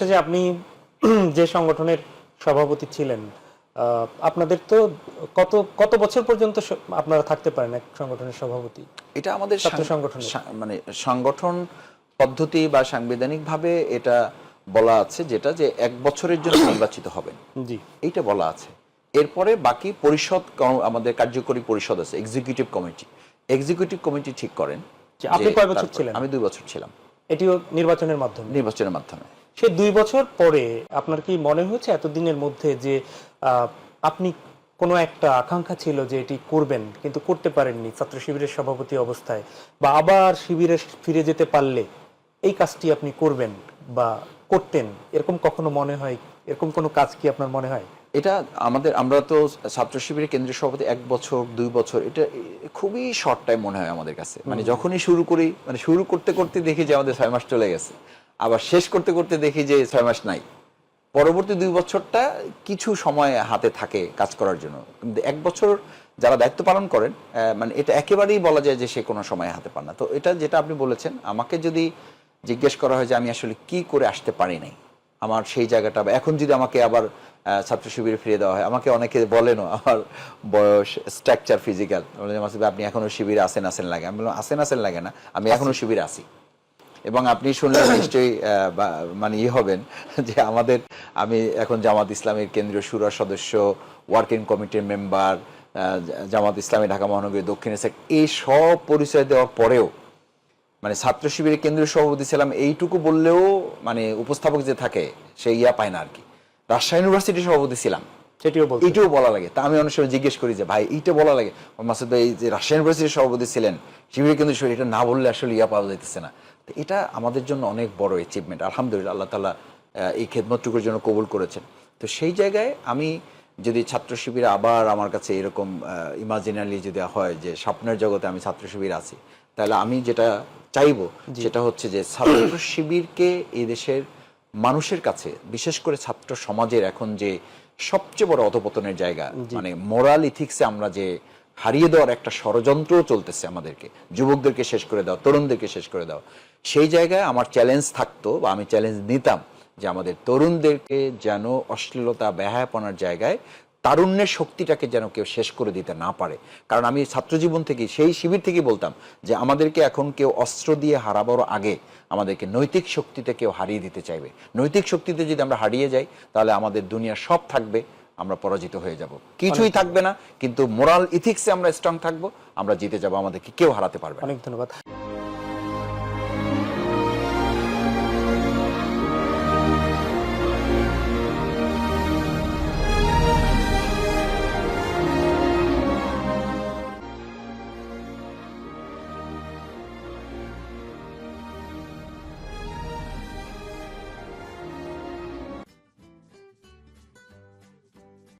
হচ্ছে যে আপনি যে সংগঠনের সভাপতি ছিলেন আপনাদের তো কত কত বছর পর্যন্ত আপনারা থাকতে পারেন এক সংগঠনের সভাপতি? এটা আমাদের ছাত্র সাং- সংগঠনের। সা- মানে সংগঠন পদ্ধতি বা সাংবিধানিকভাবে এটা বলা আছে যেটা যে এক বছরের জন্য নির্বাচিত হবেন। জি। এইটা বলা আছে। এরপরে বাকি পরিষদ আমাদের কার্যকরী পরিষদ আছে এক্সিকিউটিভ কমিটি এক্সিকিউটিভ কমিটি ঠিক করেন আপনি কয় বছর ছিলেন? আমি দুই বছর ছিলাম। এটিও নির্বাচনের মাধ্যমে? নির্বাচনের মাধ্যমে। সে দুই বছর পরে আপনার কি মনে হয়েছে এতদিনের মধ্যে যে আপনি কোনো একটা আকাঙ্ক্ষা ছিল যে এটি করবেন কিন্তু করতে পারেননি ছাত্র শিবিরের সভাপতি অবস্থায়? বা আবার শিবিরে ফিরে যেতে পারলে এই কাজটি আপনি করবেন বা করতেন? এরকম কখনো মনে হয়? এরকম কোনো কাজ কি আপনার মনে হয়? এটা আমাদের আমরা তো ছাত্র শিবিরের কেন্দ্রীয় সভাপতি এক বছর দুই বছর এটা খুবই শর্ট টাইম মনে হয় আমাদের কাছে। মানে যখনই শুরু করি মানে শুরু করতে করতে দেখি যে আমাদের ছয় মাস চলে গেছে। আবার শেষ করতে করতে দেখি যে ছয় মাস নাই। পরবর্তী দুই বছরটা কিছু সময় হাতে থাকে কাজ করার জন্য। কিন্তু এক বছর যারা দায়িত্ব পালন করেন মানে এটা একেবারেই বলা যায় যে সে কোনো সময় হাতে পান না। তো এটা যেটা আপনি বলেছেন আমাকে যদি জিজ্ঞেস করা হয় যে আমি আসলে কি করে আসতে পারি নাই আমার সেই জায়গাটা এখন যদি আমাকে আবার ছাত্র শিবিরে ফিরে দেওয়া হয় আমাকে অনেকে বলেনও আমার বয়স স্ট্রাকচার ফিজিক্যাল আপনি এখনও শিবিরে আসেন আসেন লাগে? আমি বললাম আসেন আসেন লাগে না। আমি এখনও শিবিরে আসি এবং আপনি শুনলে নিশ্চয়ই মানে ইয়ে হবেন যে আমাদের, আমি এখন জামাত ইসলামের কেন্দ্রীয় সুরার সদস্য ওয়ার্কিং কমিটির মেম্বার জামাত ইসলামী, ঢাকা মহানগরী, দক্ষিণ এই সব পরিচয় দেওয়ার পরেও মানে ছাত্র শিবিরের কেন্দ্রীয় সভাপতি ছিলাম এইটুকু বললেও মানে উপস্থাপক যে থাকে, সে ইয়া পায় না আর কি। রাজশাহী ইউনিভার্সিটির সভাপতি ছিলাম। সেটিও বলতে এইটাও বলা লাগে। তা আমি অনেক সময় জিজ্ঞেস করি যে ভাই এইটা বলা লাগে? মাসুদ ভাই যে রাজশাহী ইউনিভার্সিটির সভাপতি ছিলেন শিবিরের কিন্তু শরীর এটা না বললে আসলে ইয়া পাওয়া যাইতেছে না। তো এটা আমাদের জন্য অনেক বড় অ্যাচিভমেন্ট আলহামদুলিল্লাহ আল্লাহ তালা এই খেদমতটুকুর জন্য কবুল করেছেন। তো সেই জায়গায় আমি যদি ছাত্র শিবির আবার আমার কাছে এরকম ইমাজিনালি যদি হয় যে স্বপ্নের জগতে আমি ছাত্র শিবির আছি তাহলে আমি যেটা চাইব সেটা হচ্ছে যে ছাত্র শিবিরকে এই দেশের মানুষের কাছে বিশেষ করে ছাত্র সমাজের এখন যে সবচেয়ে বড় অধপতনের জায়গা মানে মোরাল ইথিক্সে আমরা যে হারিয়ে দেওয়ার একটা ষড়যন্ত্র চলতেছে আমাদেরকে যুবকদেরকে শেষ করে দাও তরুণদেরকে শেষ করে দাও। সেই জায়গায় আমার চ্যালেঞ্জ থাকতো বা আমি চ্যালেঞ্জ নিতাম যে আমাদের তরুণদেরকে যেন অশ্লীলতা ব্যাহাপনার জায়গায় তারুণ্যের শক্তিটাকে যেন কেউ শেষ করে দিতে না পারে। কারণ আমি ছাত্র জীবন থেকে সেই শিবির থেকে বলতাম যে আমাদেরকে এখন কেউ অস্ত্র দিয়ে হারাবার আগে আমাদেরকে নৈতিক শক্তিতে কেউ হারিয়ে দিতে চাইবে। নৈতিক শক্তিতে যদি আমরা হারিয়ে যাই তাহলে আমাদের দুনিয়া সব থাকবে আমরা পরাজিত হয়ে যাব। কিছুই থাকবে না কিন্তু মোরাল ইথিক্সে আমরা স্ট্রং থাকব আমরা জিতে যাব আমাদেরকে কেউ হারাতে পারবে অনেক ধন্যবাদ।